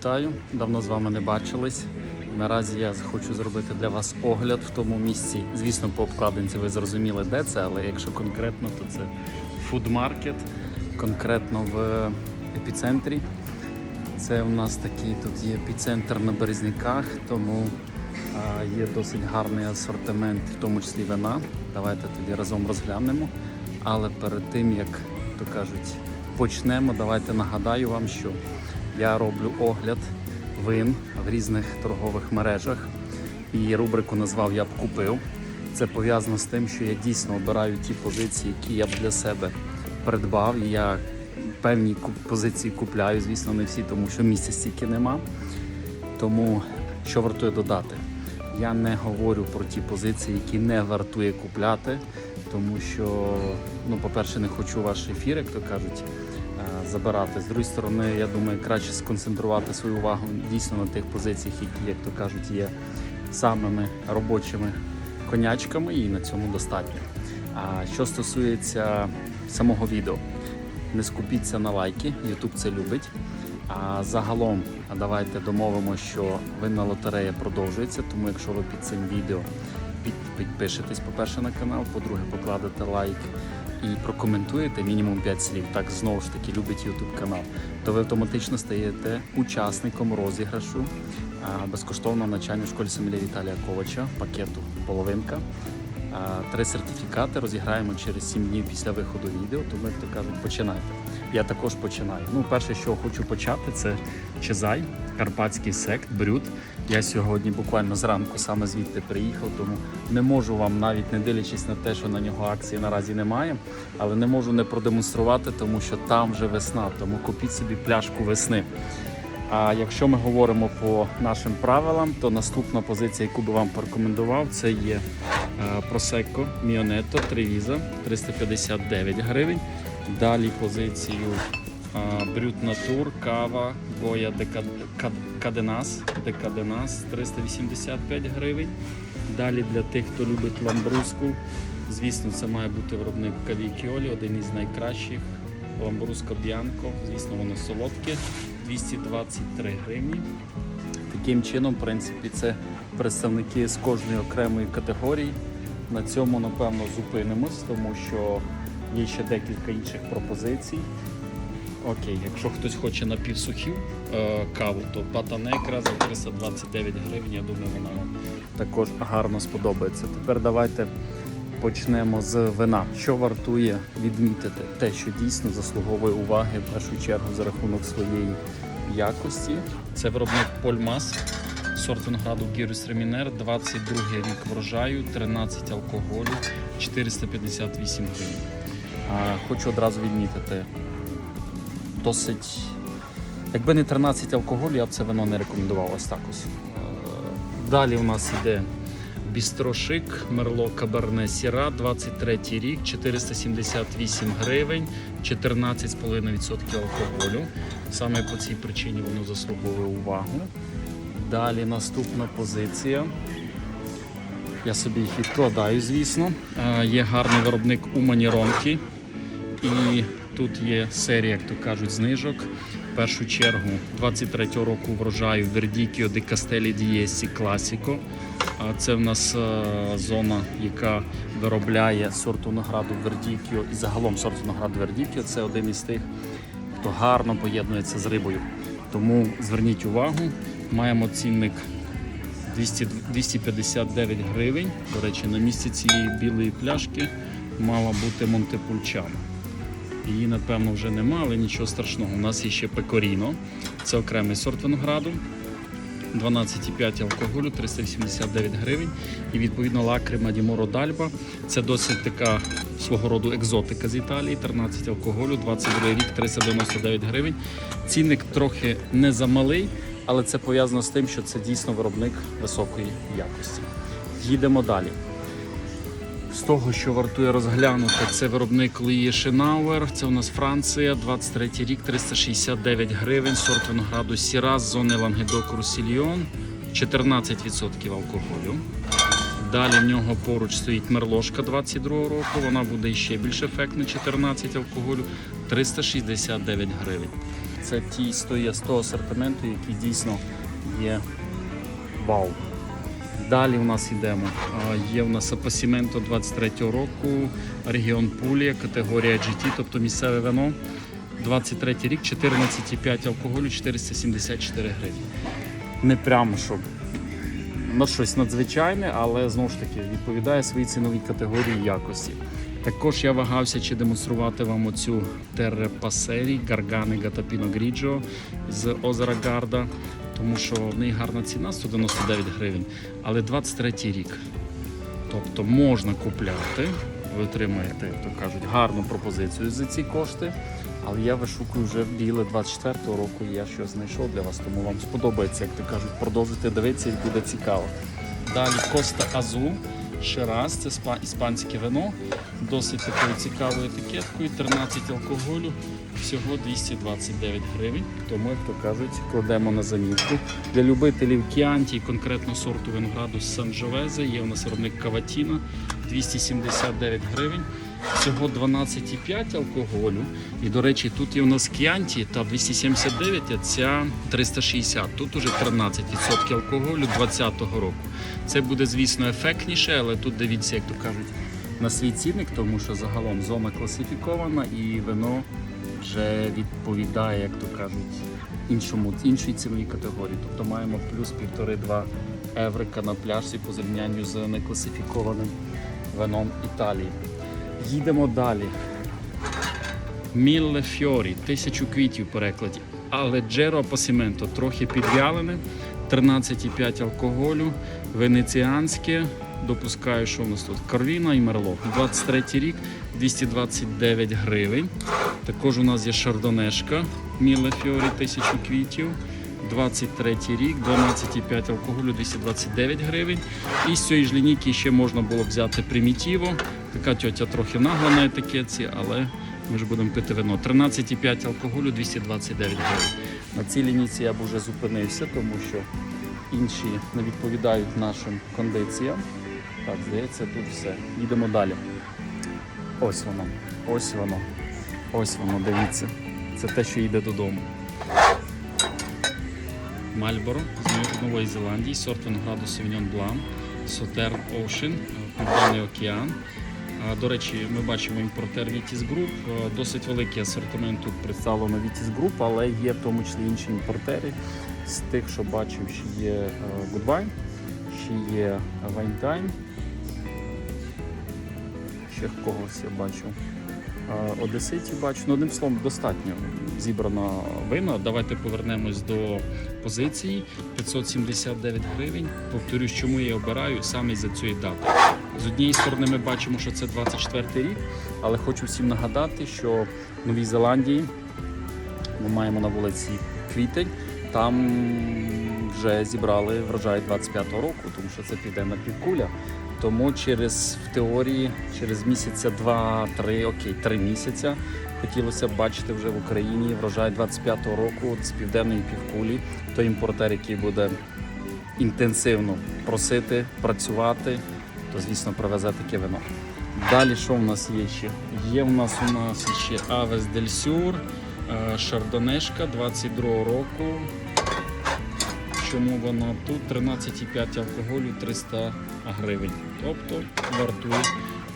вітаю! Давно з вами не бачились. Наразі я хочу зробити для вас огляд в тому місці. Звісно, по обкладинці ви зрозуміли, де це, але якщо конкретно, то це фудмаркет, конкретно в епіцентрі. Це у нас такий тут є епіцентр на Березняках, тому є досить гарний асортимент, в тому числі вина. Давайте тоді разом розглянемо. Але перед тим, як то кажуть, почнемо, давайте нагадаю вам, що я роблю огляд вин в різних торгових мережах. І рубрику назвав Я б купив. Це пов'язано з тим, що я дійсно обираю ті позиції, які я б для себе придбав. І я певні позиції купляю, звісно, не всі, тому що місця стільки нема. Тому що вартує додати? Я не говорю про ті позиції, які не вартує купляти, тому що, ну, по-перше, не хочу ваш ефір, як то кажуть, забирати. З другої сторони, я думаю, краще сконцентрувати свою увагу дійсно на тих позиціях, які, як то кажуть, є самими робочими конячками, і на цьому достатньо. А що стосується самого відео, не скупіться на лайки, YouTube це любить. А загалом давайте домовимо, що винна лотерея продовжується, тому якщо ви під цим відео під, підпишетесь, по-перше, на канал, по-друге, покладете лайк і прокоментуєте мінімум 5 слів, так знову ж таки любить YouTube канал, то ви автоматично стаєте учасником розіграшу а, безкоштовно в навчальній школі Семеля Віталія Ковача, пакету половинка. Три сертифікати розіграємо через 7 днів після виходу відео, тому як то кажуть, починайте. Я також починаю. Ну, перше, що хочу почати, це Чезай, Карпатський сект, Брюд. Я сьогодні буквально зранку саме звідти приїхав, тому не можу вам, навіть не дивлячись на те, що на нього акції наразі немає, але не можу не продемонструвати, тому що там вже весна, тому купіть собі пляшку весни. А якщо ми говоримо по нашим правилам, то наступна позиція, яку би вам порекомендував, це є Prosecco Mionetto Treviso 359 гривень. Далі позицію Брют Натур, Кава, Гоя Каденас, Декаденас 385 гривень. Далі для тих, хто любить ламбруску, звісно, це має бути виробник Кавікіолі, один із найкращих. Ламбруска Б'янко, звісно, воно солодке, 223 гривні. Таким чином, в принципі, це представники з кожної окремої категорії. На цьому, напевно, зупинимось, тому що є ще декілька інших пропозицій. Окей, якщо хтось хоче напівсухів е, каву, то патанекра за 329 гривень, я думаю, вона вам також гарно сподобається. Тепер давайте почнемо з вина. Що вартує відмітити? Те, що дійсно заслуговує уваги в першу чергу за рахунок своєї якості. Це виробник Польмас, сорт винограду Гірюс Ремінер, 22 рік врожаю, 13 алкоголю, 458 гривень. А, хочу одразу відмітити, досить. Якби не 13 алкоголю, я б це вино не рекомендував ось так ось. Е, Далі у нас йде Бістрошик, Мерло Каберне Сіра, 23 рік, 478 гривень, 14,5% алкоголю. Саме по цій причині воно заслуговує увагу. Далі наступна позиція. Я собі їх відкладаю, звісно. Е, Є гарний виробник у маніронки. І тут є серія, як то кажуть, знижок. В першу чергу 23-го року врожаю Castelli di Jessi Classico. А Це в нас е, зона, яка виробляє сорт винограду Verdicchio і загалом сорт винограду Verdicchio. Це один із тих, хто гарно поєднується з рибою. Тому зверніть увагу, маємо цінник 200, 259 гривень. До речі, на місці цієї білої пляшки мала бути Монтепульчана. Її, напевно, вже нема, але нічого страшного. У нас є ще пекоріно. Це окремий сорт винограду. 12,5 алкоголю, 389 гривень. І відповідно лакрима Діморо Дальба. Це досить така свого роду екзотика з Італії. 13 алкоголю, 22 рік, 399 гривень. Цінник трохи не замалий, але це пов'язано з тим, що це дійсно виробник високої якості. Їдемо далі. З того, що вартує розглянути, це виробник Луї Шинауер. Це у нас Франція, 23 рік, 369 гривень. Сорт винограду Сіра з зони Лангедок Русільйон, 14% алкоголю. Далі в нього поруч стоїть мерлошка 22 року. Вона буде ще більш ефектна, 14 алкоголю, 369 гривень. це ті того- з того асортименту, який дійсно є вау. Далі у нас йдемо. Є у нас апасіменто 23-го року, регіон Пулія, категорія GT, тобто місцеве вино. 23 рік, 14,5 алкоголю, 474 гривні. Не прямо щоб на щось надзвичайне, але знову ж таки відповідає своїй ціновій категорії якості. Також я вагався, чи демонструвати вам оцю Терре Пасері Гаргане Гатапіно Гріджо з озера Гарда, тому що в неї гарна ціна 199 гривень, але 23 рік. Тобто можна купляти, ви отримаєте, то кажуть, гарну пропозицію за ці кошти. Але я вишукую вже біле 24-го року, і я щось знайшов для вас, тому вам сподобається, як то кажуть, продовжуйте дивитися і буде цікаво. Далі Коста Азу. Ще раз, це іспанське вино, досить такою цікавою етикеткою, 13 алкоголю, всього 229 гривень. Тому, як то кажуть, кладемо на замітку. Для любителів кіанті, конкретно сорту винограду з Санджовезе, є у нас виробник Каватіна, 279 гривень. Всього 12,5 алкоголю. І, до речі, тут є у нас кіанті та 279, а ця 360. Тут уже 13% алкоголю 2020 року. Це буде, звісно, ефектніше, але тут дивіться, як то кажуть, на свій цінник, тому що загалом зона класифікована і вино вже відповідає, як то кажуть, іншому, іншій ціновій категорії. Тобто маємо плюс 1,5-2 еврика на пляжці по зрівнянню з некласифікованим вином Італії. Їдемо далі. Мілле Фьорі, тисячу квітів в перекладі. Але Джеро Апасіменто трохи підвялене, 13,5 алкоголю, венеціанське. Допускаю, що у нас тут Карвіна і Мерло. 23 рік, 229 гривень. Також у нас є шардонешка Мілле Фьорі, тисячу квітів. 23 рік, 12,5 алкоголю, 229 гривень. І з цієї ж лінійки ще можна було взяти примітіво. Така тьотя трохи нагла на етикетці, але ми ж будемо пити вино. 13,5 алкоголю, 229 гривень. На цій лінійці я б уже зупинився, тому що інші не відповідають нашим кондиціям. Так, здається, тут все. Їдемо далі. Ось воно, ось воно, ось воно, дивіться. Це те, що йде додому. Мальборо з Нової Зеландії, сорт винограду Sauvignon Blanc, Southern Ocean, Південний океан. До речі, ми бачимо імпортер Vitis Group. Досить великий асортимент тут представлено Vitis Group, але є в тому числі інші імпортери. З тих, що бачив, ще є Goodwine, ще є Winetime, ще когось я бачу. Е, Одеситів бачу. Ну, одним словом, достатньо зібрано вино. Давайте повернемось до позиції. 579 гривень. Повторюсь, чому я обираю саме за цієї дати. З однієї сторони, ми бачимо, що це 24 рік, але хочу всім нагадати, що в Новій Зеландії ми маємо на вулиці квітень. Там вже зібрали врожай 25-го року, тому що це південна півкуля. Тому через в теорії, через місяця, два-три, окей, три місяця хотілося б бачити вже в Україні врожай 25-го року з південної півкулі. Той імпортер, який буде інтенсивно просити, працювати, то звісно привезе таке вино. Далі що в нас є ще? Є в нас у нас ще Авес Дель Сюр, Шардонешка 22 року. Чому вона тут 13,5 алкоголю 300 гривень. Тобто вартує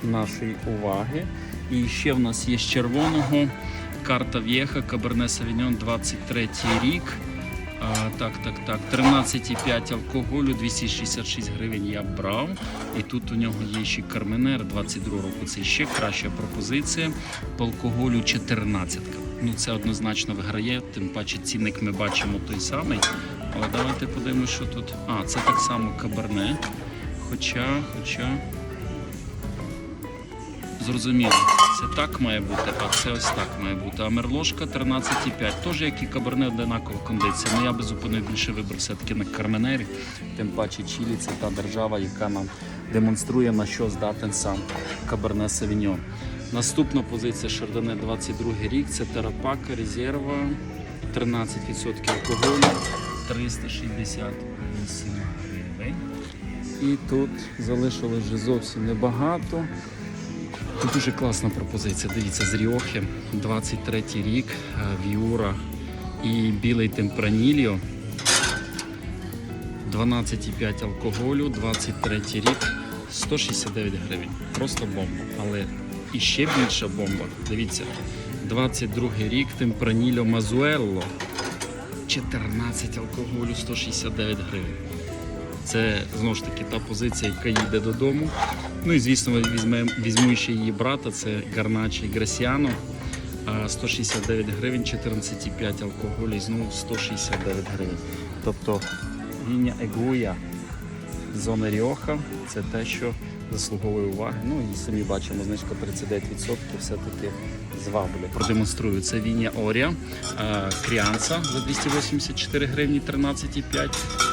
нашої уваги. І ще в нас є з червоного карта В'єха Каберне Савіньон 23 рік. А, так, так, так. 13,5 алкоголю, 266 гривень я брав. І тут у нього є ще Карменер 22 року. Це ще краща пропозиція. По алкоголю 14. Ну це однозначно виграє, тим паче цінник ми бачимо той самий. Але давайте подивимося, що тут. А, це так само каберне. Хоча, хоча. Зрозуміло, це так має бути, а це ось так має бути. А мерлошка 13,5. Теж як і каберне одинакова кондиція. Ну я би зупинив більше вибір все-таки на карменері. Тим паче Чилі це та держава, яка нам демонструє на що здатен сам каберне Савіньон. Наступна позиція Шардоне 22 рік. Це Терапака, резерва, 13% алкоголю, 368 гривень. І тут залишилось вже зовсім небагато. Тут дуже класна пропозиція. Дивіться, з Ріохи, 23 рік, е, Віура і білий темпранільо. 12,5 алкоголю, 23 рік, 169 гривень. Просто бомба. Але і ще більша бомба. Дивіться, 22 рік темпранільо Мазуелло. 14 алкоголю, 169 гривень. Це знову ж таки та позиція, яка їде додому. Ну і звісно, візьмемо, візьму ще її брата, це Гарначі Грасіано. 169 гривень, 14,5 алкоголю і знову 169 гривень. Тобто гіня Егуя зона Ріоха це те, що заслуговує уваги. Ну і самі бачимо, знижка 39% все-таки зваблює. Продемонструю. Це Віння Орія, е, Кріанса за 284 гривні 13,5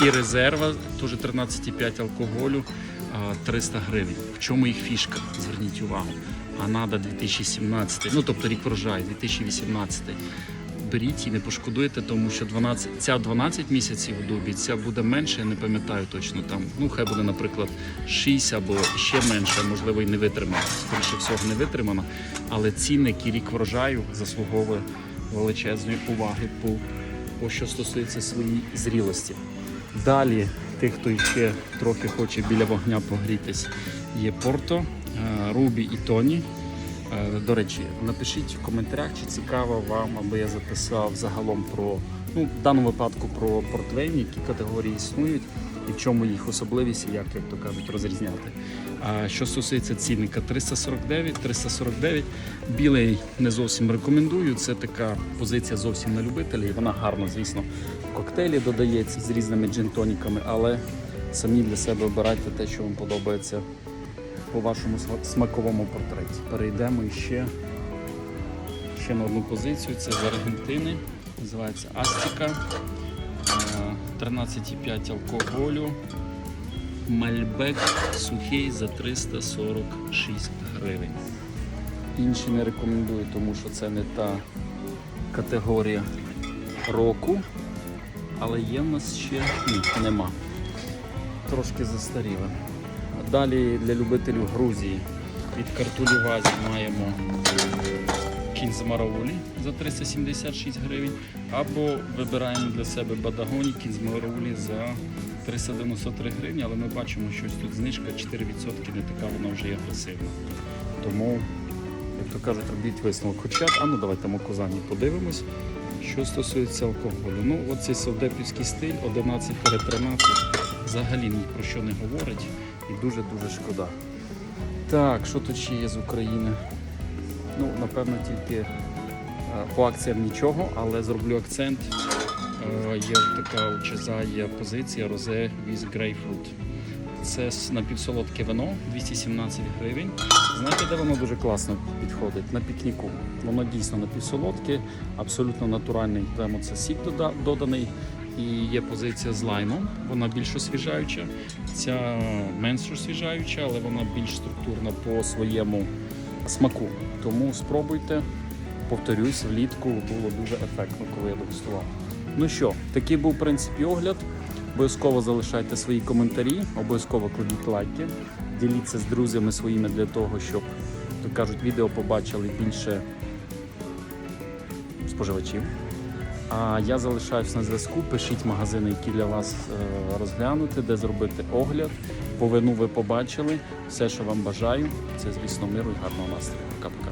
і резерва теж 13,5 алкоголю е, 300 гривень. В чому їх фішка? Зверніть увагу. Анада 2017, ну тобто рік врожаю 2018 беріть і не пошкодуєте, тому що 12, ця 12 місяців в дубі, ця буде менше, я не пам'ятаю точно там. Ну, хай буде, наприклад, 6 або ще менше, можливо, і не витримана. Скоріше всього, не витримана. Але цінник і рік врожаю заслуговує величезної уваги по, по що стосується своєї зрілості. Далі, тих, хто ще трохи хоче біля вогня погрітись, є Порто, е, Рубі і Тоні. Е, До речі, напишіть в коментарях, чи цікаво вам, аби я записав загалом про, ну, в даному випадку про портвейн, які категорії існують і в чому їх особливість, і як, як то кажуть, розрізняти. А що стосується цінника 349, 349, білий не зовсім рекомендую. Це така позиція зовсім на любителів. Вона гарно, звісно, в коктейлі додається з різними джин-тоніками, але самі для себе обирайте те, що вам подобається по вашому смаковому портреті. Перейдемо ще, ще на одну позицію. Це з Аргентини. Називається Астіка. Е, 13,5 алкоголю. Мальбек сухий за 346 гривень. Інші не рекомендую, тому що це не та категорія року. Але є в нас ще ні, нема. Трошки застаріла. Далі для любителів Грузії від картулі вазі маємо кінзмараулі за 376 гривень. Або вибираємо для себе бадагоні кінзмараулі за 393 гривні, але ми бачимо, що ось тут знижка 4%, не така вона вже і агресивна. Тому, як то кажуть, робіть висновок. Хоча, а ну давайте Мокозані подивимось. Що стосується алкоголю, ну оцей совдепівський стиль 11-13 взагалі ні про що не говорить і дуже-дуже шкода. Так, що тут ще є з України? Ну, напевно, тільки е, по акціям нічого, але зроблю акцент. Е, Є така учеза, є позиція Розе with Grapefruit. Це напівсолодке вино 217 гривень. Знаєте, де воно дуже класно підходить? На пікніку. Воно дійсно напівсолодке, абсолютно натуральний. Прямо це сік доданий. І є позиція з лаймом, вона більш освіжаюча. Ця менш освіжаюча, але вона більш структурна по своєму смаку. Тому спробуйте. Повторюсь, влітку було дуже ефектно, коли я дегустував. Ну що, такий був в принципі огляд. Обов'язково залишайте свої коментарі, обов'язково кладіть лайки, діліться з друзями своїми для того, щоб, то кажуть, відео побачили більше споживачів. А я залишаюсь на зв'язку. Пишіть магазини, які для вас е, розглянути, де зробити огляд. Повину ви побачили. Все, що вам бажаю, це звісно миру і гарного настрою. Пока-пока.